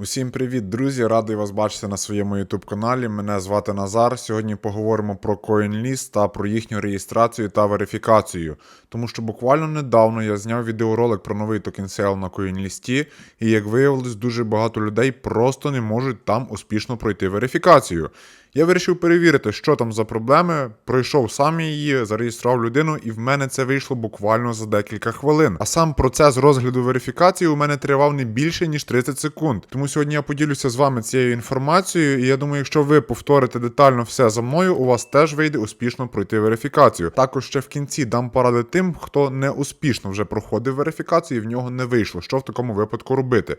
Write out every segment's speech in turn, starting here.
Усім привіт, друзі! Радий вас бачити на своєму YouTube каналі. Мене звати Назар. Сьогодні поговоримо про CoinList та про їхню реєстрацію та верифікацію. Тому що буквально недавно я зняв відеоролик про новий токен сейл на CoinList, і як виявилось, дуже багато людей просто не можуть там успішно пройти верифікацію. Я вирішив перевірити, що там за проблеми. Пройшов сам її, зареєстрував людину, і в мене це вийшло буквально за декілька хвилин. А сам процес розгляду верифікації у мене тривав не більше ніж 30 секунд. Тому сьогодні я поділюся з вами цією інформацією, і я думаю, якщо ви повторите детально все за мною, у вас теж вийде успішно пройти верифікацію. Також ще в кінці дам поради тим, хто не успішно вже проходив верифікацію, і в нього не вийшло. Що в такому випадку робити?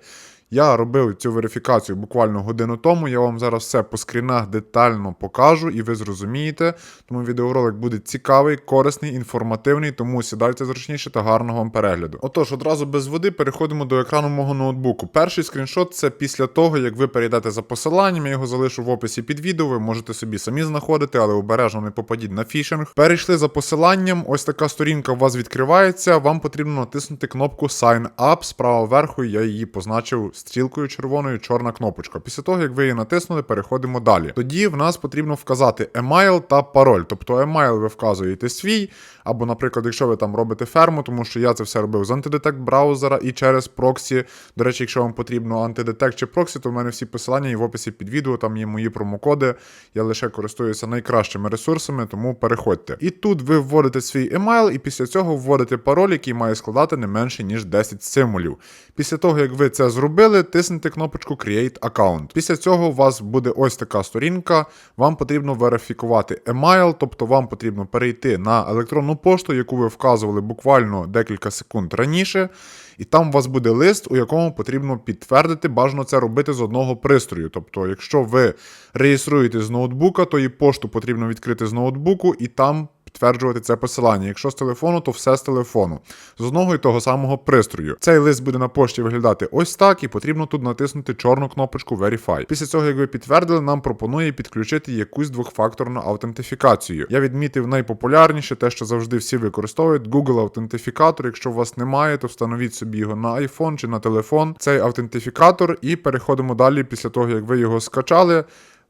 Я робив цю верифікацію буквально годину тому. Я вам зараз все по скрінах детально покажу, і ви зрозумієте. Тому відеоролик буде цікавий, корисний, інформативний, тому сідайте зручніше та гарного вам перегляду. Отож, одразу без води переходимо до екрану мого ноутбуку. Перший скріншот це після того, як ви перейдете за посиланням, я його залишу в описі під відео. Ви можете собі самі знаходити, але обережно не попадіть на фішинг. Перейшли за посиланням. Ось така сторінка у вас відкривається. Вам потрібно натиснути кнопку Sign Up. Справа вверху я її позначив стрілкою червоною, чорна кнопочка. Після того, як ви її натиснули, переходимо далі. Тоді в нас потрібно вказати емайл та пароль. Тобто емайл ви вказуєте свій, або, наприклад, якщо ви там робите ферму, тому що я це все робив з антидетект браузера і через проксі. До речі, якщо вам потрібно антидетект чи проксі, то в мене всі посилання є в описі під відео, там є мої промокоди. Я лише користуюся найкращими ресурсами, тому переходьте. І тут ви вводите свій емайл, і після цього вводите пароль, який має складати не менше ніж 10 символів. Після того, як ви це зробили, тиснете кнопочку Create Account. Після цього у вас буде ось така сторінка. Вам потрібно верифікувати емайл, тобто вам потрібно перейти на електронну пошту, яку ви вказували буквально декілька секунд раніше. І там у вас буде лист, у якому потрібно підтвердити, бажано це робити з одного пристрою. Тобто, якщо ви реєструєте з ноутбука, то і пошту потрібно відкрити з ноутбуку і там підтверджувати це посилання. Якщо з телефону, то все з телефону, з одного і того самого пристрою. Цей лист буде на пошті виглядати ось так, і потрібно тут натиснути чорну кнопочку Verify. Після цього, як ви підтвердили, нам пропонує підключити якусь двохфакторну аутентифікацію. Я відмітив найпопулярніше, те, що завжди всі використовують Google аутентифікатор. Якщо у вас немає, то встановіть собі його на iPhone чи на телефон. Цей аутентифікатор, і переходимо далі після того, як ви його скачали.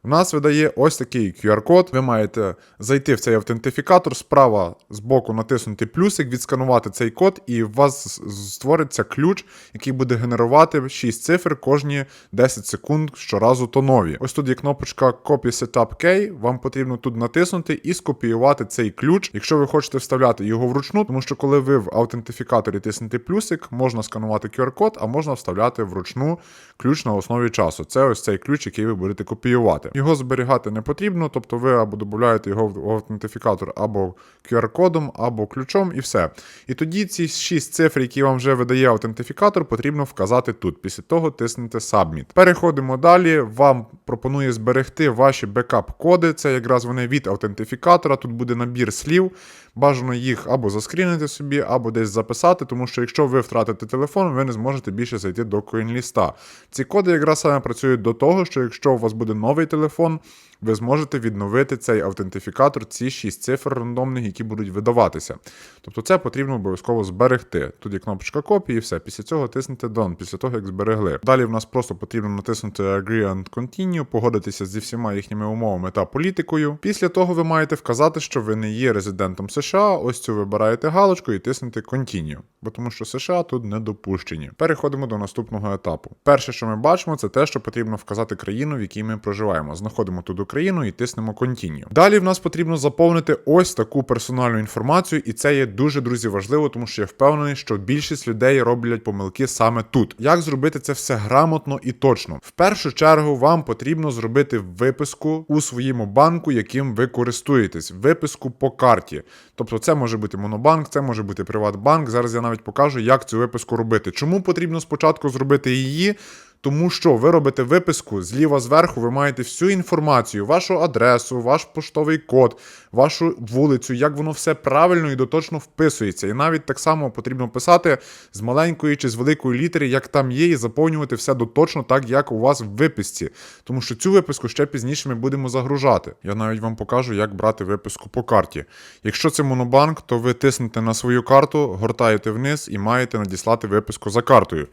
В нас видає ось такий QR-код. Ви маєте зайти в цей автентифікатор, справа з боку натиснути плюсик, відсканувати цей код, і у вас створиться ключ, який буде генерувати 6 цифр кожні 10 секунд щоразу то нові. Ось тут є кнопочка Copy Setup Key. Вам потрібно тут натиснути і скопіювати цей ключ, якщо ви хочете вставляти його вручну, тому що коли ви в аутентифікаторі тиснете плюсик, можна сканувати QR-код, а можна вставляти вручну ключ на основі часу. Це ось цей ключ, який ви будете копіювати. Його зберігати не потрібно, тобто ви або додаєте його в аутентифікатор або QR-кодом, або ключом, і все. І тоді ці 6 цифр, які вам вже видає аутентифікатор, потрібно вказати тут. Після того тиснете Submit. Переходимо далі. Вам пропонує зберегти ваші бекап-коди. Це якраз вони від аутентифікатора. Тут буде набір слів. Бажано їх або заскрінити собі, або десь записати, тому що якщо ви втратите телефон, ви не зможете більше зайти до CoinList. Ці коди якраз саме працюють до того, що якщо у вас буде новий телефон, телефон ви зможете відновити цей автентифікатор, ці 6 цифр рандомних, які будуть видаватися. Тобто це потрібно обов'язково зберегти. Тут є кнопочка копії, і все. Після цього тиснете Done, після того, як зберегли. Далі в нас просто потрібно натиснути Agree and Continue, погодитися зі всіма їхніми умовами та політикою. Після того ви маєте вказати, що ви не є резидентом США. Ось цю вибираєте галочку і тиснете Continue, бо тому що США тут не допущені. Переходимо до наступного етапу. Перше, що ми бачимо, це те, що потрібно вказати країну, в якій ми проживаємо. Знаходимо тут Україну і тиснемо Continue. Далі в нас потрібно заповнити ось таку персональну інформацію, і це є дуже друзі важливо, тому що я впевнений, що більшість людей роблять помилки саме тут. Як зробити це все грамотно і точно? В першу чергу вам потрібно зробити виписку у своєму банку, яким ви користуєтесь, виписку по карті. Тобто, це може бути Монобанк, це може бути Приватбанк. Зараз я навіть покажу, як цю виписку робити. Чому потрібно спочатку зробити її? Тому що ви робите виписку зліва зверху, ви маєте всю інформацію, вашу адресу, ваш поштовий код, вашу вулицю, як воно все правильно і доточно вписується. І навіть так само потрібно писати з маленької чи з великої літери, як там є, і заповнювати все доточно, так як у вас в виписці. Тому що цю виписку ще пізніше ми будемо загружати. Я навіть вам покажу, як брати виписку по карті. Якщо це монобанк, то ви тиснете на свою карту, гортаєте вниз і маєте надіслати виписку за картою.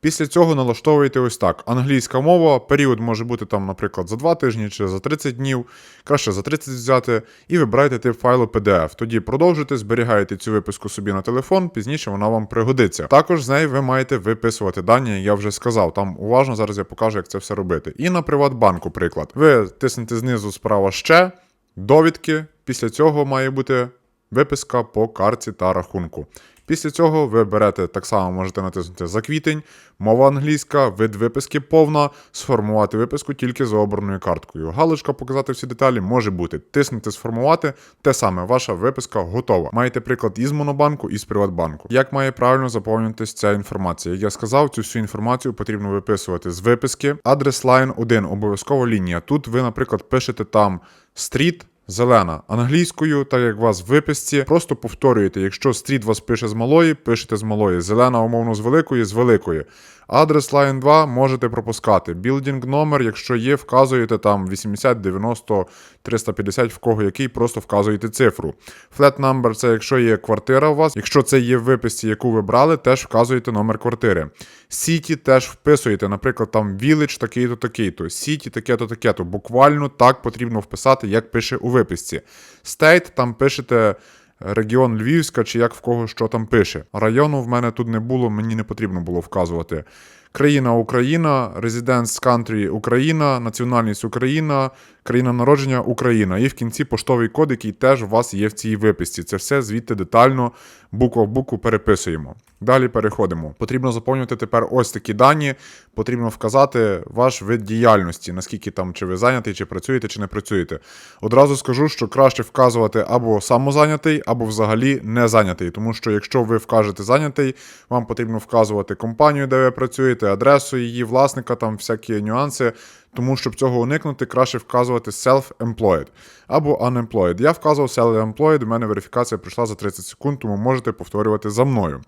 Після цього налаштовуєте ось так: англійська мова, період може бути там, наприклад, за 2 тижні чи за 30 днів, краще за 30 взяти, і вибираєте тип файлу PDF. Тоді продовжуєте, зберігаєте цю виписку собі на телефон, пізніше вона вам пригодиться. Також з неї ви маєте виписувати дані, я вже сказав. Там уважно зараз я покажу, як це все робити. І на Приватбанку, приклад. Ви тиснете знизу справа ще, довідки. Після цього має бути виписка по карті та рахунку. Після цього ви берете так само, можете натиснути за квітень, мова англійська, вид виписки повна, сформувати виписку тільки за обраною карткою. Галочка показати всі деталі може бути. Тиснете сформувати, те саме, ваша виписка готова. Маєте приклад із Монобанку і з Приватбанку. Як має правильно заповнюватись ця інформація? Як я сказав, цю всю інформацію потрібно виписувати з виписки. Адрес лайн 1, обов'язково лінія. Тут ви, наприклад, пишете там стріт. Зелена англійською, так як вас в виписці, просто повторюєте. Якщо стріт вас пише з малої, пишете з малої. Зелена, умовно, з великої, з великої. Адрес Line 2 можете пропускати. Білдінг номер, якщо є, вказуєте там 80, 90, 350, в кого який, просто вказуєте цифру. Flat number це якщо є квартира у вас. Якщо це є в виписці, яку ви брали, теж вказуєте номер квартири. Сіті теж вписуєте, наприклад, там Village такий-то, такий-то, Сіті таке-то, таке-то. Буквально так потрібно вписати, як пише у виписці. State там пишете. Регіон Львівська чи як в кого що там пише. Району в мене тут не було, мені не потрібно було вказувати. Країна Україна, Residence Country Україна, національність Україна, країна народження Україна. І в кінці поштовий код, який теж у вас є в цій виписці. Це все звідти детально, буква в букву переписуємо. Далі переходимо. Потрібно заповнювати тепер ось такі дані. Потрібно вказати ваш вид діяльності, наскільки там чи ви зайнятий, чи працюєте, чи не працюєте. Одразу скажу, що краще вказувати або самозайнятий, або взагалі не зайнятий. Тому що якщо ви вкажете зайнятий, вам потрібно вказувати компанію, де ви працюєте, адресу її, власника, там всякі нюанси. Тому щоб цього уникнути, краще вказувати self-employed або unemployed. Я вказував self-employed, у мене верифікація пройшла за 30 секунд, тому можете повторювати за мною.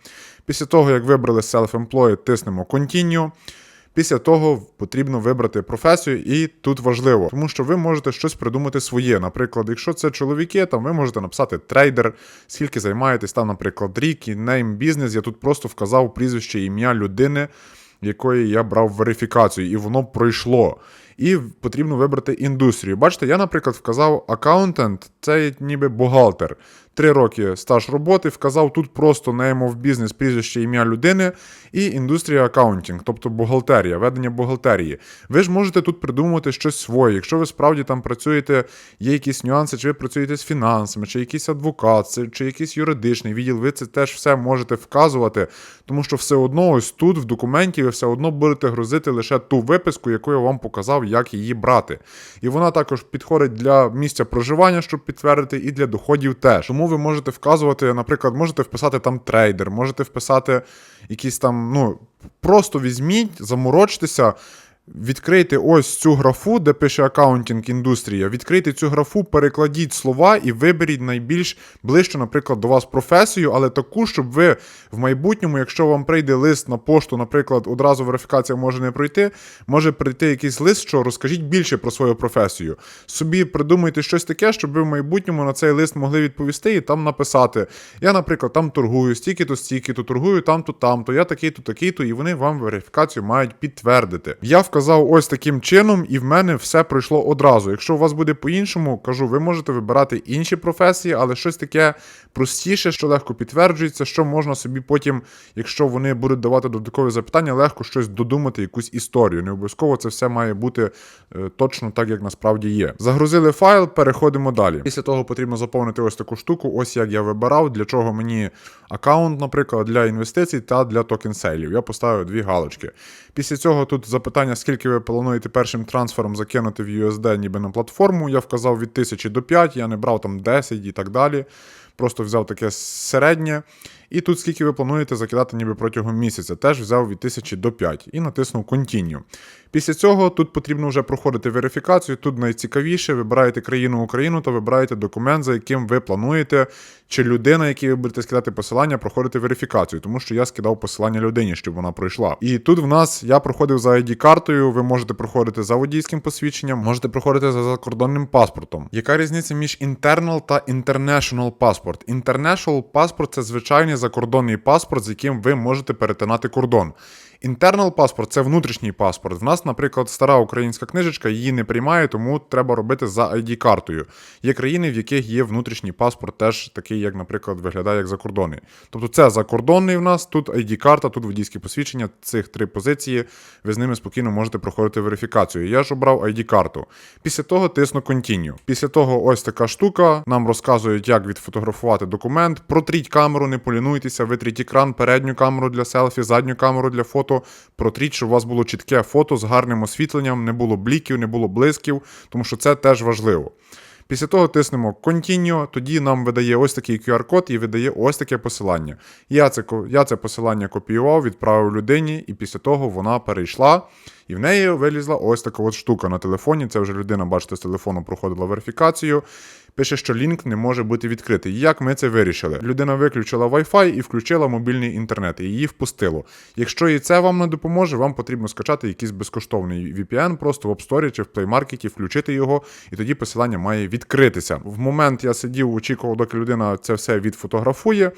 Після того, як вибрали self-employed, тиснемо Continue. Після того потрібно вибрати професію, і тут важливо, тому що ви можете щось придумати своє. Наприклад, якщо це чоловіки, там ви можете написати трейдер, скільки займаєтесь, там, наприклад, рік і name бізнес. Я тут просто вказав прізвище ім'я людини, якої я брав верифікацію, і воно пройшло. І потрібно вибрати індустрію. Бачите, я, наприклад, вказав аккаунтент, це ніби бухгалтер. Три роки стаж роботи, вказав тут просто name of business, прізвище ім'я людини і індустрія аккаунтинг, тобто бухгалтерія, ведення бухгалтерії. Ви ж можете тут придумувати щось своє. Якщо ви справді там працюєте, є якісь нюанси, чи ви працюєте з фінансами, чи якийсь адвокат, чи якийсь юридичний відділ, ви це теж все можете вказувати, тому що все одно ось тут в документі ви все одно будете грузити лише ту виписку, яку я вам показав, як її брати. І вона також підходить для місця проживання, щоб підтвердити, і для доходів теж. Тому ви можете вказувати, наприклад, можете вписати там трейдер, можете вписати якісь там, ну, просто візьміть, заморочтеся. Відкрийте ось цю графу, де пише аккаунтинг індустрія. Відкрийте цю графу, перекладіть слова і виберіть найбільш ближче, наприклад, до вас професію, але таку, щоб ви в майбутньому, якщо вам прийде лист на пошту, наприклад, одразу верифікація може не пройти, може прийти якийсь лист, що розкажіть більше про свою професію. Собі придумайте щось таке, щоб ви в майбутньому на цей лист могли відповісти і там написати. Я, наприклад, там торгую, стільки-то, стільки-то, торгую там-то, там-то, я такий-то, такий-то, і вони вам верифікацію мають підтвердити. Я вказав ось таким чином, і в мене все пройшло одразу. Якщо у вас буде по-іншому, кажу, ви можете вибирати інші професії, але щось таке простіше, що легко підтверджується, що можна собі потім, якщо вони будуть давати додаткові запитання, легко щось додумати, якусь історію. Не обов'язково це все має бути е, точно так, як насправді є. Загрузили файл, переходимо далі. Після того потрібно заповнити ось таку штуку, ось як я вибирав, для чого мені аккаунт, наприклад, для інвестицій та для токен сейлів. Я поставив дві галочки. Після цього тут запитання, скільки ви плануєте першим трансфером закинути в USD ніби на платформу. Я вказав від 1000 до 5, я не брав там 10 і так далі. Просто взяв таке середнє. І тут скільки ви плануєте закидати ніби протягом місяця, теж взяв від 1000 до 5 і натиснув Continue. Після цього тут потрібно вже проходити верифікацію. Тут найцікавіше, вибираєте країну Україну та вибираєте документ, за яким ви плануєте, чи людина, якій ви будете скидати посилання, проходити верифікацію, тому що я скидав посилання людині, щоб вона пройшла. І тут в нас я проходив за ID-картою, ви можете проходити за водійським посвідченням, можете проходити за закордонним паспортом. Яка різниця між internal та international паспорт? International паспорт це звичайний закордонний паспорт, з яким ви можете перетинати кордон. Internal паспорт це внутрішній паспорт. В нас, наприклад, стара українська книжечка її не приймає, тому треба робити за ID-картою. Є країни, в яких є внутрішній паспорт, теж такий, як, наприклад, виглядає як закордонний. Тобто це закордонний в нас, тут ID-карта, тут водійське посвідчення, цих три позиції. Ви з ними спокійно можете проходити верифікацію. Я ж обрав ID-карту. Після того тисну Continue. Після того ось така штука. Нам розказують, як відфотографувати документ. Протріть камеру, не полінуйтеся, витріть екран, передню камеру для селфі, задню камеру для фото. Протріть, щоб у вас було чітке фото з гарним освітленням, не було бліків, не було блисків, тому що це теж важливо. Після того тиснемо Continue, тоді нам видає ось такий QR-код і видає ось таке посилання. Я це, я це посилання копіював, відправив людині, і після того вона перейшла, і в неї вилізла ось така от штука на телефоні. Це вже людина, бачите, з телефону проходила верифікацію. Пише, що лінк не може бути відкритий. Як ми це вирішили? Людина виключила Wi-Fi і включила мобільний інтернет, і її впустило. Якщо і це вам не допоможе, вам потрібно скачати якийсь безкоштовний VPN просто в App Store чи в Play Market, включити його, і тоді посилання має відкритися. В момент я сидів, очікував, доки людина це все відфотографує.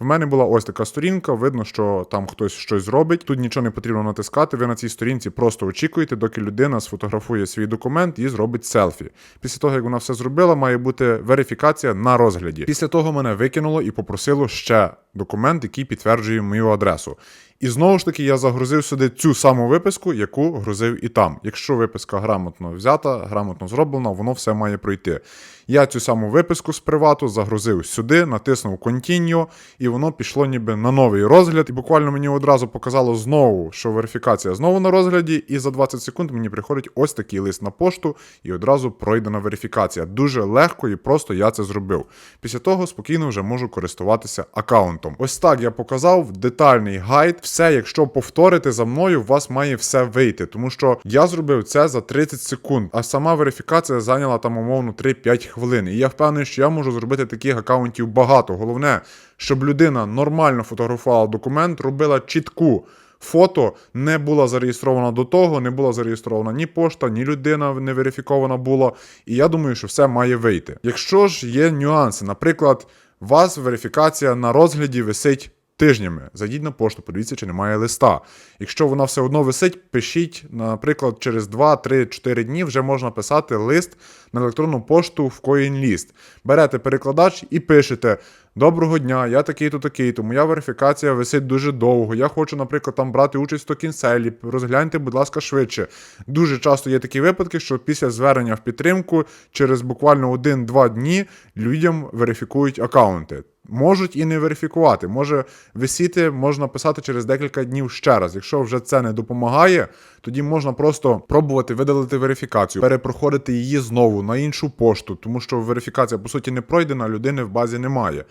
В мене була ось така сторінка, видно, що там хтось щось зробить. Тут нічого не потрібно натискати. Ви на цій сторінці просто очікуєте, доки людина сфотографує свій документ і зробить селфі. Після того, як вона все зробила, має бути верифікація на розгляді. Після того мене викинуло і попросило ще документ, який підтверджує мою адресу. І знову ж таки я загрузив сюди цю саму виписку, яку грузив і там. Якщо виписка грамотно взята, грамотно зроблена, воно все має пройти. Я цю саму виписку з привату загрузив сюди, натиснув Continue, і воно пішло ніби на новий розгляд. І буквально мені одразу показало знову, що верифікація знову на розгляді, і за 20 секунд мені приходить ось такий лист на пошту, і одразу пройдена верифікація. Дуже легко і просто я це зробив. Після того спокійно вже можу користуватися аккаунтом. Ось так я показав детальний гайд. Все, якщо повторити за мною, у вас має все вийти, тому що я зробив це за 30 секунд, а сама верифікація зайняла там умовно 3-5 хвилин. І я впевнений, що я можу зробити таких аккаунтів багато. Головне, щоб людина нормально фотографувала документ, робила чітку. Фото не була зареєстрована до того, не була зареєстрована ні пошта, ні людина не верифікована була. І я думаю, що все має вийти. Якщо ж є нюанси, наприклад, у вас верифікація на розгляді висить тижнями. Зайдіть на пошту, подивіться, чи немає листа. Якщо вона все одно висить, пишіть, наприклад, через 2, 3, 4 дні вже можна писати лист на електронну пошту в CoinList. Берете перекладач і пишете. Доброго дня, я такий-то такий-то, моя верифікація висить дуже довго. Я хочу, наприклад, там брати участь в токінселі. Розгляньте, будь ласка, швидше. Дуже часто є такі випадки, що після звернення в підтримку через буквально 1-2 дні людям верифікують акаунти. Можуть і не верифікувати. Може висіти, можна писати через декілька днів ще раз. Якщо вже це не допомагає, тоді можна просто пробувати видалити верифікацію, перепроходити її знову на іншу пошту, тому що верифікація по суті не пройдена, людини в базі немає.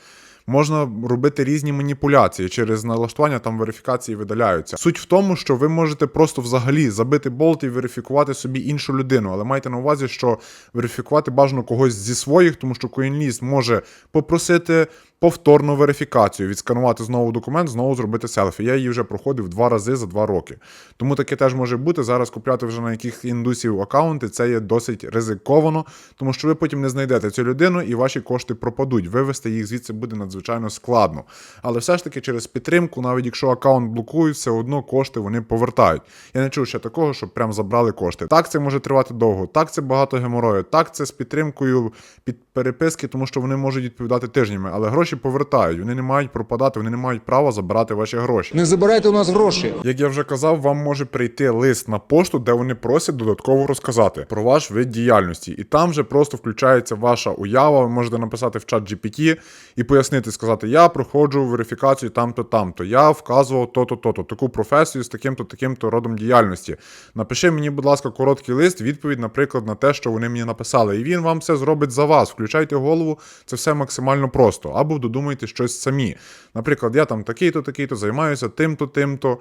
Можна робити різні маніпуляції через налаштування там верифікації видаляються. Суть в тому, що ви можете просто взагалі забити болт і верифікувати собі іншу людину, але майте на увазі, що верифікувати бажано когось зі своїх, тому що CoinList може попросити повторну верифікацію, відсканувати знову документ, знову зробити селфі. Я її вже проходив два рази за два роки. Тому таке теж може бути. Зараз купляти вже на яких індусів аккаунти, це є досить ризиковано, тому що ви потім не знайдете цю людину і ваші кошти пропадуть. Вивести їх звідси буде надзвичайно складно. Але все ж таки через підтримку, навіть якщо аккаунт блокують, все одно кошти вони повертають. Я не чув ще такого, щоб прям забрали кошти. Так, це може тривати довго, так це багато геморою, так це з підтримкою під переписки, тому що вони можуть відповідати тижнями, але гроші повертають. Вони не мають пропадати, вони не мають права забирати ваші гроші. Не забирайте у нас гроші. Як я вже казав, вам може прийти лист на пошту, де вони просять додатково розказати про ваш вид діяльності. І там же просто включається ваша уява. Ви можете написати в чат GPT і пояснити, сказати: Я проходжу верифікацію там-то, там-то. Я вказував то-то, то-то, таку професію з таким-то, таким-то родом діяльності. Напиши мені, будь ласка, короткий лист, відповідь, наприклад, на те, що вони мені написали. І він вам все зробить за вас. Включайте голову, це все максимально просто. Або додумайте щось самі. Наприклад, я там такий-то, такий-то займаюся тим-то, тим-то.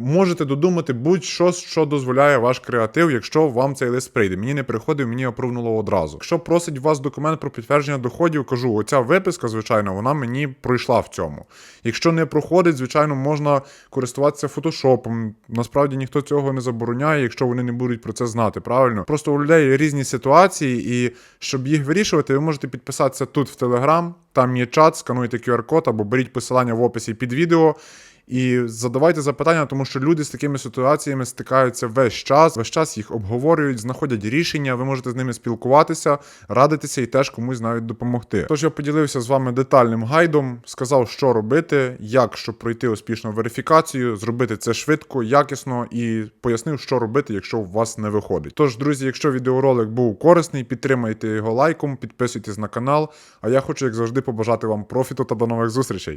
Можете додумати будь-що, що дозволяє ваш креатив, якщо вам цей лист прийде. Мені не приходив, мені опровнуло одразу. Якщо просить вас документ про підтвердження доходів, кажу, оця виписка, звичайно, вона мені пройшла в цьому. Якщо не проходить, звичайно, можна користуватися фотошопом. Насправді ніхто цього не забороняє, якщо вони не будуть про це знати. Правильно, просто у людей різні ситуації, і щоб їх вирішувати, ви можете підписатися тут в Telegram, там є чат, скануйте QR-код або беріть посилання в описі під відео. І задавайте запитання, тому що люди з такими ситуаціями стикаються весь час, весь час їх обговорюють, знаходять рішення. Ви можете з ними спілкуватися, радитися і теж комусь навіть допомогти. Тож я поділився з вами детальним гайдом, сказав, що робити, як щоб пройти успішну верифікацію, зробити це швидко, якісно і пояснив, що робити, якщо у вас не виходить. Тож, друзі, якщо відеоролик був корисний, підтримайте його лайком, підписуйтесь на канал. А я хочу, як завжди, побажати вам профіту та до нових зустрічей.